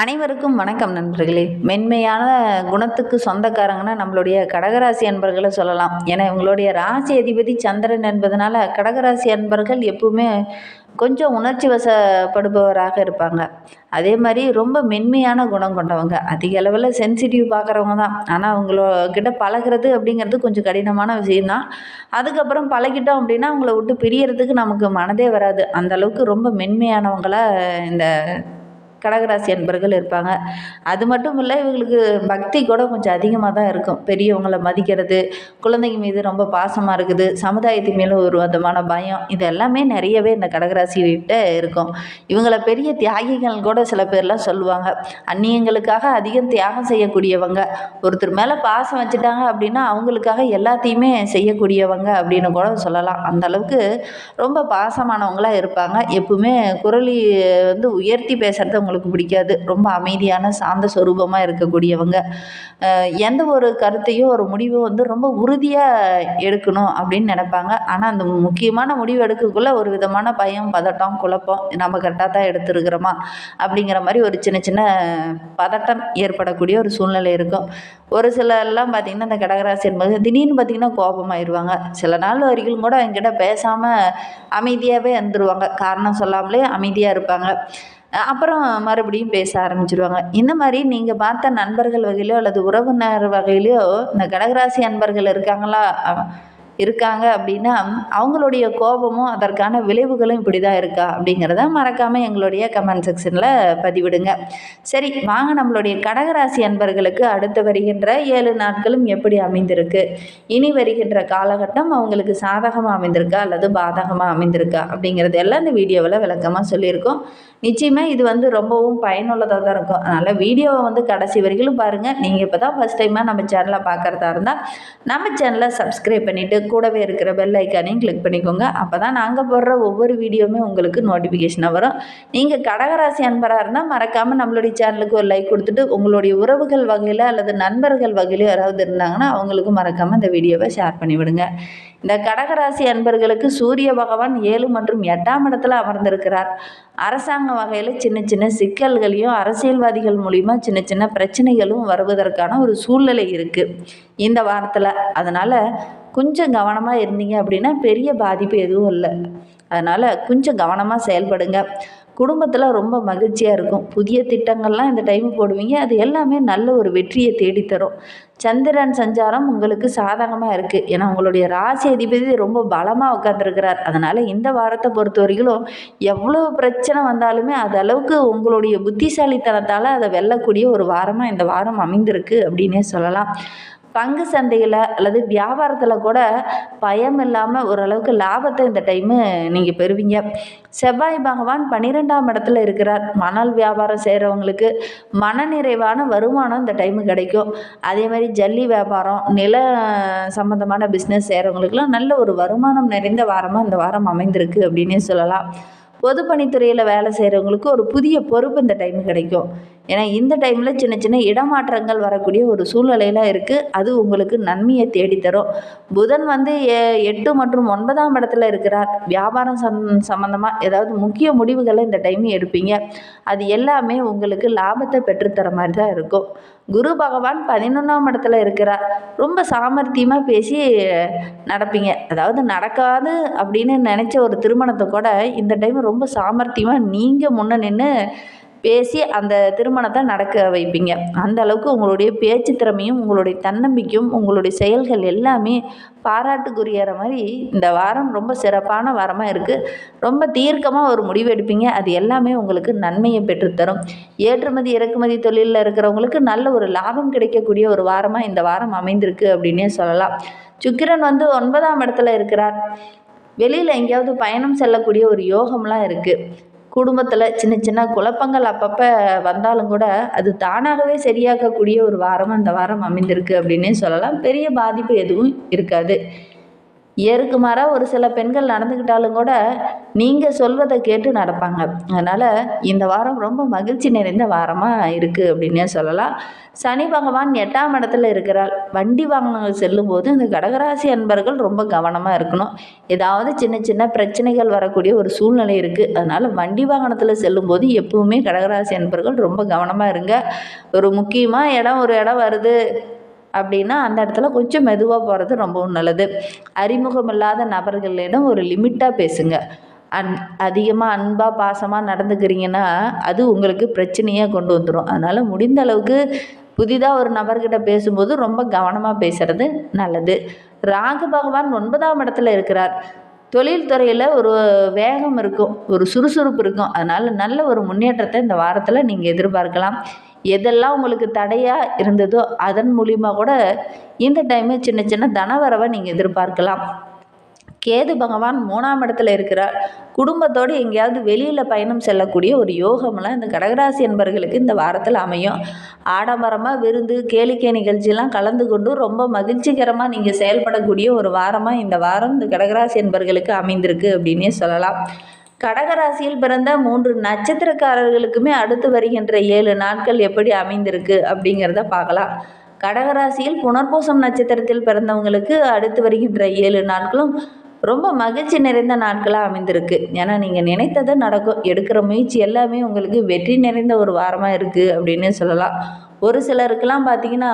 அனைவருக்கும் வணக்கம் நண்பர்களே. மென்மையான குணத்துக்கு சொந்தக்காரங்கன்னா நம்மளுடைய கடகராசி அன்பர்களை சொல்லலாம். ஏன்னா இவங்களுடைய ராசி அதிபதி சந்திரன் என்பதனால கடகராசி அன்பர்கள் எப்பவுமே கொஞ்சம் உணர்ச்சி வசப்படுபவராக இருப்பாங்க. அதே மாதிரி ரொம்ப மென்மையான குணம் கொண்டவங்க. அதிக அளவில் சென்சிட்டிவ் பார்க்குறவங்க தான். ஆனால் அவங்களோ கிட்ட பழகுறது அப்படிங்கிறது கொஞ்சம் கடினமான விஷயம்தான். அதுக்கப்புறம் பழகிட்டோம் அப்படின்னா அவங்கள விட்டு பிரியறதுக்கு நமக்கு மனதே வராது. அந்த அளவுக்கு ரொம்ப மென்மையானவங்களாக இந்த கடகராசி அன்பர்கள் இருப்பாங்க. அது மட்டும் இல்லை இவங்களுக்கு பக்தி கூட கொஞ்சம் அதிகமாக தான் இருக்கும். பெரியவங்களை மதிக்கிறது குழந்தைங்க மீது ரொம்ப பாசமாக இருக்குது சமுதாயத்தின் மேலே ஒரு விதமான பயம் இது எல்லாமே நிறையவே இந்த கடகராசிகிட்ட இருக்கும். இவங்களை பெரிய தியாகிகள் கூட சில பேர்லாம் சொல்லுவாங்க. அந்நியங்களுக்காக அதிகம் தியாகம் செய்யக்கூடியவங்க ஒருத்தர் மேலே பாசம் வச்சுட்டாங்க அப்படின்னா அவங்களுக்காக எல்லாத்தையுமே செய்யக்கூடியவங்க அப்படின்னு கூட சொல்லலாம். அந்த அளவுக்கு ரொம்ப பாசமானவங்களாக இருப்பாங்க. எப்பவுமே குரலி வந்து உயர்த்தி பேசுகிறது அவங்களுக்கு பிடிக்காது. ரொம்ப அமைதியான சாந்த சுரூபமாக இருக்கக்கூடியவங்க. எந்த ஒரு கருத்தையும் ஒரு முடிவும் வந்து ரொம்ப உறுதியாக எடுக்கணும் அப்படின்னு நினைப்பாங்க. ஆனால் அந்த முக்கியமான முடிவு எடுக்கக்குள்ளே ஒரு விதமான பயம் பதட்டம் குழப்பம் நம்ம கரெக்டாக தான் எடுத்துருக்கிறோமா? அப்படிங்கிற மாதிரி ஒரு சின்ன சின்ன பதட்டம் ஏற்படக்கூடிய ஒரு சூழ்நிலை இருக்கும். ஒரு சிலர்லாம் பார்த்திங்கன்னா இந்த கடகராசி என்பது திடீர்னு பார்த்திங்கன்னா கோபமாயிருவாங்க. சில நாள் வரைக்கும் கூட என்கிட்ட பேசாமல் அமைதியாகவே இருந்துருவாங்க. காரணம் சொல்லாமலே அமைதியாக இருப்பாங்க. அப்புறம் மறுபடியும் பேச ஆரம்பிச்சிருவாங்க. இந்த மாதிரி நீங்கள் பார்த்த நண்பர்கள் வகையிலோ அல்லது உறவினர் வகையிலையோ இந்த கடகராசி அன்பர்கள் இருக்காங்களா? இருக்காங்க அப்படின்னா அவங்களுடைய கோபமும் அதற்கான விளைவுகளும் இப்படி தான் இருக்கா அப்படிங்கிறத மறக்காமல் எங்களுடைய கமெண்ட் செக்ஷனில் பதிவிடுங்க. சரி வாங்க நம்மளுடைய கடகராசி அன்பர்களுக்கு அடுத்து வருகின்ற ஏழு நாட்களும் எப்படி அமைந்திருக்கு? இனி வருகின்ற காலகட்டம் அவங்களுக்கு சாதகமாக அமைந்திருக்கா அல்லது பாதகமாக அமைந்திருக்கா அப்படிங்கிறது எல்லாம் இந்த வீடியோவில் விளக்கமாக சொல்லியிருக்கோம். நிச்சயமாக இது வந்து ரொம்பவும் பயனுள்ளதாக தான் இருக்கும். அதனால் வீடியோவை வந்து கடைசி வரைக்கும் பாருங்கள் நீங்கள் இப்போ தான் ஃபஸ்ட் டைமாக நம்ம சேனலை பார்க்குறதா இருந்தால் நம்ம சேனலை சப்ஸ்கிரைப் பண்ணிவிட்டு கூடவே இருக்கிற பெல் ஐக்கானையும் கிளிக் பண்ணிக்கோங்க. அப்போ தான் நாங்கள் போடுற ஒவ்வொரு வீடியோவுமே உங்களுக்கு நோட்டிஃபிகேஷனாக வரும். நீங்கள் கடகராசி அன்பராக இருந்தால் மறக்காமல் நம்மளுடைய சேனலுக்கு ஒரு லைக் கொடுத்துட்டு உங்களுடைய உறவுகள் வகையில் அல்லது நண்பர்கள் வகையில் யாராவது இருந்தாங்கன்னா அவங்களுக்கும் மறக்காமல் இந்த வீடியோவை ஷேர் பண்ணிவிடுங்க. இந்த கடகராசி அன்பர்களுக்கு சூரிய பகவான் ஏழு மற்றும் எட்டாம் இடத்துல அமர்ந்திருக்கிறார். அரசாங்க வகையில் சின்ன சின்ன சிக்கல்களையும் அரசியல்வாதிகள் மூலிமா சின்ன சின்ன பிரச்சனைகளும் வருவதற்கான ஒரு சூழ்நிலை இருக்குது இந்த வாரத்தில். அதனால் கொஞ்சம் கவனமாக இருந்தீங்க அப்படின்னா பெரிய பாதிப்பு எதுவும் இல்லை. அதனால் கொஞ்சம் கவனமாக செயல்படுங்க. குடும்பத்தில் ரொம்ப மகிழ்ச்சியாக இருக்கும். புதிய திட்டங்கள்லாம் இந்த டைம் போடுவீங்க. அது எல்லாமே நல்ல ஒரு வெற்றியை தேடித்தரும். சந்திரன் சஞ்சாரம் உங்களுக்கு சாதகமாக இருக்குது ஏன்னா உங்களுடைய ராசி அதிபதி ரொம்ப பலமாக உட்காந்துருக்கிறார் அதனால் இந்த வாரத்தை பொறுத்த வரைக்கும் எவ்வளோ பிரச்சனை வந்தாலுமே அது அளவுக்கு உங்களுடைய புத்திசாலித்தனத்தால் அதை வெல்லக்கூடிய ஒரு வாரமாக இந்த வாரம் அமைந்திருக்கு அப்படின்னே சொல்லலாம். பங்கு சந்தையில் அல்லது வியாபாரத்தில் கூட பயம் இல்லாமல் ஓரளவுக்கு லாபத்தை இந்த டைமு நீங்கள் பெறுவீங்க. செவ்வாய் பகவான் பன்னிரெண்டாம் இடத்துல இருக்கிறார். மணல் வியாபாரம் செய்கிறவங்களுக்கு மனநிறைவான வருமானம் இந்த டைமு கிடைக்கும். அதே மாதிரி ஜல்லி வியாபாரம் நில சம்மந்தமான பிஸ்னஸ் செய்கிறவங்களுக்குலாம் நல்ல ஒரு வருமானம் நிறைந்த வாரமாக இந்த வாரம் அமைந்திருக்கு அப்படின்னே சொல்லலாம். பொதுப்பணித்துறையில் வேலை செய்கிறவங்களுக்கு ஒரு புதிய பொறுப்பு இந்த டைம் கிடைக்கும். ஏன்னா இந்த டைமில் சின்ன சின்ன இடமாற்றங்கள் வரக்கூடிய ஒரு சூழ்நிலையெல்லாம் இருக்குது அது உங்களுக்கு நன்மையை தேடித்தரும். புதன் வந்து எ- எட்டு மற்றும் ஒன்பதாம் இடத்துல இருக்கிறார். வியாபாரம் சம் சம்மந்தமாக ஏதாவது முக்கிய முடிவுகளை இந்த டைம் எடுப்பீங்க. அது எல்லாமே உங்களுக்கு லாபத்தை பெற்றுத்தர மாதிரி தான் இருக்கும். குரு பகவான் பதினொன்றாம் இடத்துல இருக்கிறார். ரொம்ப சாமர்த்தியமாக பேசி நடப்பீங்க. அதாவது நடக்காது அப்படின்னு நினச்ச ஒரு திருமணத்தை கூட இந்த டைம் ரொம்ப சாமர்த்தியமாக நீங்கள் முன்ன நின்று பேசி அந்த திருமணத்தை நடக்க வைப்பீங்க. அந்த அளவுக்கு உங்களுடைய பேச்சு திறமையும் உங்களுடைய தன்னம்பிக்கையும் உங்களுடைய செயல்கள் எல்லாமே பாராட்டுக்குரியற மாதிரி இந்த வாரம் ரொம்ப சிறப்பான வாரமாக இருக்குது ரொம்ப தீர்க்கமாக ஒரு முடிவு எடுப்பீங்க. அது எல்லாமே உங்களுக்கு நன்மையை பெற்றுத்தரும். ஏற்றுமதி இறக்குமதி தொழிலில் இருக்கிறவங்களுக்கு நல்ல ஒரு லாபம் கிடைக்கக்கூடிய ஒரு வாரமாக இந்த வாரம் அமைந்திருக்கு அப்படின்னே சொல்லலாம். சுக்கிரன் வந்து ஒன்பதாம் இடத்துல இருக்கிறார். வெளியில் எங்கேயாவது பயணம் செல்லக்கூடிய ஒரு யோகம்லாம் இருக்குது குடும்பத்தில் சின்ன சின்ன குழப்பங்கள் அப்பப்போ வந்தாலும் கூட அது தானாகவே சரியாக்கக்கூடிய ஒரு வாரமாக இந்த வாரம் அமைந்திருக்கு அப்படின்னே சொல்லலாம். பெரிய பாதிப்பு எதுவும் இருக்காது. ஏறுக்கு மாறாக ஒரு சில பெண்கள் நடந்துக்கிட்டாலும் கூட நீங்கள் சொல்வதை கேட்டு நடப்பாங்க. அதனால் இந்த வாரம் ரொம்ப மகிழ்ச்சி நிறைந்த வாரமாக இருக்குது அப்படின்னே சொல்லலாம். சனி பகவான் எட்டாம் இடத்துல இருக்கிறார். வண்டி வாகனங்கள் செல்லும்போது இந்த கடகராசி அன்பர்கள் ரொம்ப கவனமாக இருக்கணும். ஏதாவது சின்ன சின்ன பிரச்சனைகள் வரக்கூடிய ஒரு சூழ்நிலை இருக்குது அதனால் வண்டி வாகனத்தில் செல்லும்போது எப்பவுமே கடகராசி அன்பர்கள் ரொம்ப கவனமாக இருங்க. ஒரு முக்கியமாக இடம் ஒரு இடம் வருது. அப்படின்னா அந்த இடத்துல கொஞ்சம் மெதுவாக போகிறது ரொம்பவும் நல்லது. அறிமுகம் இல்லாத நபர்களிடம் ஒரு லிமிட்டாக பேசுங்க. அன் அதிகமாக அன்பாக பாசமாக நடந்துக்கிறீங்கன்னா அது உங்களுக்கு பிரச்சனையாக கொண்டு வந்துடும் அதனால் முடிந்த அளவுக்கு புதிதாக ஒரு நபர்கிட்ட பேசும்போது ரொம்ப கவனமாக பேசுகிறது நல்லது. ராகு பகவான் ஒன்பதாம் இடத்துல இருக்கிறார். தொழில்துறையில் ஒரு வேகம் இருக்கும் ஒரு சுறுசுறுப்பு இருக்கும். அதனால் நல்ல ஒரு முன்னேற்றத்தை இந்த வாரத்தில் நீங்கள் எதிர்பார்க்கலாம். எதெல்லாம் உங்களுக்கு தடையாக இருந்ததோ அதன் மூலிமா கூட இந்த டைமு சின்ன சின்ன தனவரவை நீங்கள் எதிர்பார்க்கலாம். கேது பகவான் மூணாம் இடத்துல இருக்கிறார். குடும்பத்தோடு எங்கேயாவது வெளியில் பயணம் செல்லக்கூடிய ஒரு யோகம்லாம் இந்த கடகராசி என்பர்களுக்கு இந்த வாரத்தில் அமையும். ஆடம்பரமாக விருந்து கேளிக்கை நிகழ்ச்சியெலாம் கலந்து கொண்டு ரொம்ப மகிழ்ச்சிகரமாக நீங்கள் செயல்படக்கூடிய ஒரு வாரமாக இந்த வாரம் இந்த கடகராசி என்பர்களுக்கு அமைந்திருக்கு அப்படின்னே சொல்லலாம். கடகராசியில் பிறந்த மூன்று நட்சத்திரக்காரர்களுக்குமே அடுத்து வருகின்ற ஏழு நாட்கள் எப்படி அமைந்திருக்கு அப்படிங்கிறத பார்க்கலாம். கடகராசியில் புனர்பூசம் நட்சத்திரத்தில் பிறந்தவங்களுக்கு அடுத்து வருகின்ற ஏழு நாட்களும் ரொம்ப மகிழ்ச்சி நிறைந்த நாட்களாக அமைந்திருக்கு. ஏன்னா நீங்கள் நினைத்தது நடக்கும் எடுக்கிற முயற்சி எல்லாமே உங்களுக்கு வெற்றி நிறைந்த ஒரு வாரமாக இருக்குது அப்படின்னு சொல்லலாம். ஒரு சிலருக்கெல்லாம் பார்த்தீங்கன்னா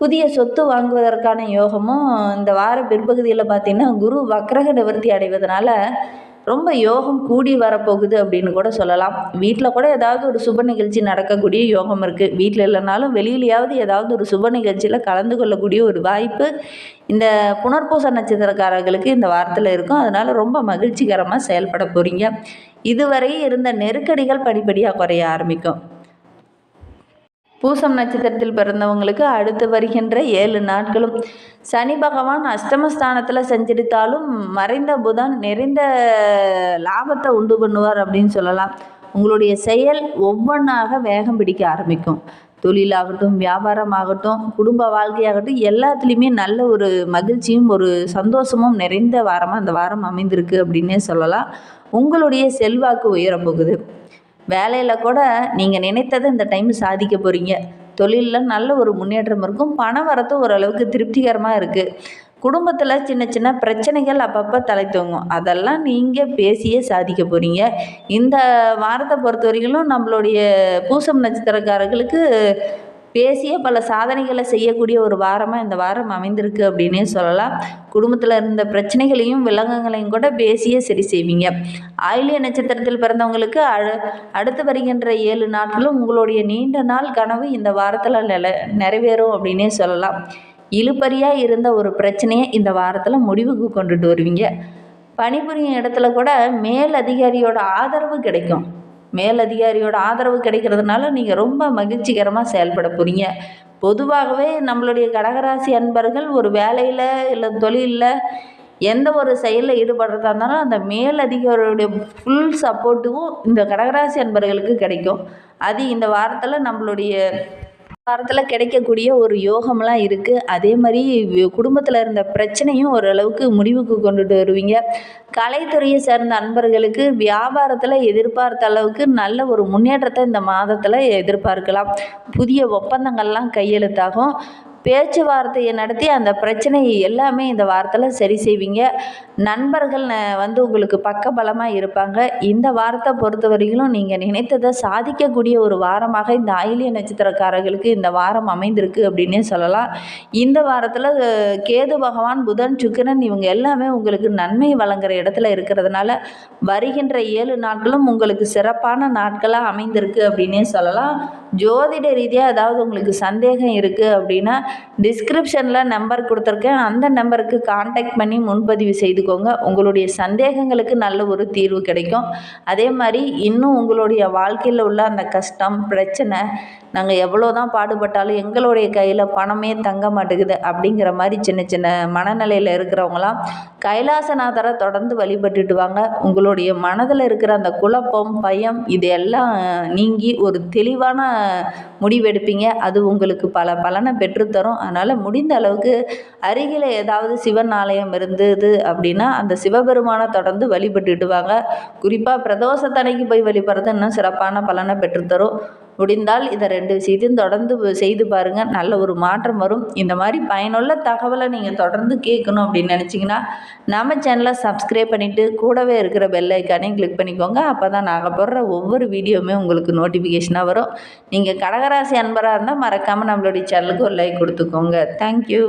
புதிய சொத்து வாங்குவதற்கான யோகமும் இந்த வார பிற்பகுதியில் பார்த்திங்கன்னா குரு வக்ரக நிவர்த்தி அடைவதனால ரொம்ப யோகம் கூடி வரப்போகுது அப்படின்னு கூட சொல்லலாம். வீட்டில் கூட ஏதாவது ஒரு சுப நிகழ்ச்சி நடக்கக்கூடிய யோகம் இருக்குது வீட்டில் இல்லைனாலும் வெளியிலையாவது ஏதாவது ஒரு சுப நிகழ்ச்சியில் கலந்து கொள்ளக்கூடிய ஒரு வாய்ப்பு இந்த புனர்பூச நட்சத்திரக்காரர்களுக்கு இந்த வாரத்தில் இருக்கும். அதனால் ரொம்ப மகிழ்ச்சிகரமாக செயல்பட போகிறீங்க இதுவரை இருந்த நெருக்கடிகள் படிப்படியாக குறைய ஆரம்பிக்கும். பூசம் நட்சத்திரத்தில் பிறந்தவங்களுக்கு அடுத்து வருகின்ற ஏழு நாட்களும். சனி பகவான் அஷ்டமஸ்தானத்தில் செஞ்சிருத்தாலும் மறைந்த புதன் நிறைந்த லாபத்தை உண்டு பண்ணுவார் அப்படின்னு சொல்லலாம். உங்களுடைய செயல் ஒவ்வொன்றாக வேகம் பிடிக்க ஆரம்பிக்கும். தொழிலாகட்டும் வியாபாரமாகட்டும் குடும்ப வாழ்க்கையாகட்டும் எல்லாத்துலேயுமே நல்ல ஒரு மகிழ்ச்சியும் ஒரு சந்தோஷமும் நிறைந்த வாரமாக அந்த வாரம் அமைந்திருக்கு அப்படின்னே சொல்லலாம். உங்களுடைய செல்வாக்கு உயரப்போகுது வேலையில் கூட நீங்கள் நினைத்ததை இந்த டைம் சாதிக்க போகிறீங்க தொழிலில் நல்ல ஒரு முன்னேற்றம் இருக்கும். பணம் வரத்து ஓரளவுக்கு திருப்திகரமாக இருக்குது குடும்பத்தில் சின்ன சின்ன பிரச்சனைகள் அப்பப்போ தலை தூங்கும். அதெல்லாம் நீங்கள் பேசியே சாதிக்க போகிறீங்க இந்த வாரத்தை பொறுத்த வரைக்கும் நம்மளுடைய பூசம் நட்சத்திரக்காரர்களுக்கு பேசிய பல சாதனைகளை செய்யக்கூடிய ஒரு வாரமாக இந்த வாரம் அமைந்திருக்கு அப்படின்னே சொல்லலாம். குடும்பத்தில் இருந்த பிரச்சனைகளையும் விலங்குகளையும் கூட பேசியே சரி செய்வீங்க. ஆயிலிய நட்சத்திரத்தில் பிறந்தவங்களுக்கு அழ அடுத்து வருகின்ற ஏழு நாட்களும் உங்களுடைய நீண்ட நாள் கனவு இந்த வாரத்தில் நில நிறைவேறும் அப்படின்னே சொல்லலாம். இழுப்பறியாக இருந்த ஒரு பிரச்சனையை இந்த வாரத்தில் முடிவுக்கு கொண்டுட்டு வருவீங்க. பணிபுரியும் இடத்துல கூட மேல் அதிகாரியோட ஆதரவு கிடைக்கும். மேலதிகாரியோட ஆதரவு கிடைக்கிறதுனால நீங்கள் ரொம்ப மகிழ்ச்சிகரமாக செயல்பட போகிறீங்க பொதுவாகவே நம்மளுடைய கடகராசி அன்பர்கள் ஒரு வேலையில் இல்லை தொழிலில் எந்த ஒரு செயலில் ஈடுபடுறதா இருந்தாலும் அந்த மேலதிகாரியுடைய ஃபுல் சப்போர்ட்டும் இந்த கடகராசி அன்பர்களுக்கு கிடைக்கும். அது இந்த வாரத்தில் நம்மளுடைய வாரத்தில் கிடைக்கக்கூடிய ஒரு யோகம்லாம் இருக்குது அதே மாதிரி குடும்பத்தில் இருந்த பிரச்சனையும் ஓரளவுக்கு முடிவுக்கு கொண்டுட்டு வருவீங்க. கலைத்துறையை சேர்ந்த அன்பர்களுக்கு வியாபாரத்தில் எதிர்பார்த்த அளவுக்கு நல்ல ஒரு முன்னேற்றத்தை இந்த மாதத்தில் எதிர்பார்க்கலாம். புதிய ஒப்பந்தங்கள்லாம் கையெழுத்தாகும். பேச்சுவார்த்தையை நடத்தி அந்த பிரச்சனையை எல்லாமே இந்த வாரத்தில் சரி செய்வீங்க. நண்பர்கள் வந்து உங்களுக்கு பக்கபலமாக இருப்பாங்க. இந்த வாரத்தை பொறுத்த வரையிலும் நீங்கள் நினைத்ததை சாதிக்கக்கூடிய ஒரு வாரமாக இந்த ஆயிலிய நட்சத்திரக்காரர்களுக்கு இந்த வாரம் அமைந்திருக்கு அப்படின்னே சொல்லலாம். இந்த வாரத்தில் கேது பகவான் புதன் சுக்கிரன் இவங்க எல்லாமே உங்களுக்கு நன்மை வழங்குற இடத்துல இருக்கிறதுனால வருகின்ற ஏழு நாட்களும் உங்களுக்கு சிறப்பான நாட்களாக அமைந்திருக்கு அப்படின்னே சொல்லலாம். ஜோதிட ரீதியாக ஏதாவது உங்களுக்கு சந்தேகம் இருக்குது அப்படின்னா டிஸ்கிரிப்ஷனில் நம்பர் கொடுத்துருக்கேன். அந்த நம்பருக்கு காண்டாக்ட் பண்ணி முன்பதிவு செய்துக்கோங்க. உங்களுடைய சந்தேகங்களுக்கு நல்ல ஒரு தீர்வு கிடைக்கும். அதே மாதிரி இன்னும் உங்களுடைய வாழ்க்கையில் உள்ள அந்த கஷ்டம் பிரச்சனை நாங்கள் எவ்வளோ தான் பாடுபட்டாலும் எங்களுடைய கையில் பணமே தங்க மாட்டேங்குது அப்படிங்கிற மாதிரி சின்ன சின்ன மனநிலையில் இருக்கிறவங்களாம் கைலாசநாதரை தொடர்ந்து வழிபட்டுட்டு வாங்க. உங்களுடைய மனதில் இருக்கிற அந்த குழப்பம் பயம் இது எல்லாம் நீங்கி ஒரு தெளிவான முடிவெடுப்பீங்க. அது உங்களுக்கு பல பலனை பெற்றுத்தரும். அதனால் முடிந்த அளவுக்கு அருகில் ஏதாவது சிவன் ஆலயம் இருந்தது அப்படின்னா அந்த சிவபெருமானை தொடர்ந்து வழிபட்டுடுவாங்க குறிப்பாக பிரதோஷத்தன்னைக்கு போய் வழிபடுறது இன்னும் சிறப்பான பலனை பெற்றுத்தரும். முடிந்தால் இதை ரெண்டு விஷயத்தையும் தொடர்ந்து செய்து பாருங்கள் நல்ல ஒரு மாற்றம் வரும். இந்த மாதிரி பயனுள்ள தகவலை நீங்கள் தொடர்ந்து கேட்கணும் அப்படின்னு நினச்சிங்கன்னா நம்ம சேனலை சப்ஸ்கிரைப் பண்ணிவிட்டு கூடவே இருக்கிற பெல் ஐக்கானையும் கிளிக் பண்ணிக்கோங்க. அப்போ தான் நாங்கள் போடுற ஒவ்வொரு வீடியோவுமே உங்களுக்கு நோட்டிஃபிகேஷனாக வரும். நீங்கள் கடகராசி அன்பராக இருந்தால் மறக்காமல் நம்மளுடைய சேனலுக்கு ஒரு லைக் கொடுத்துக்கோங்க. தேங்க்யூ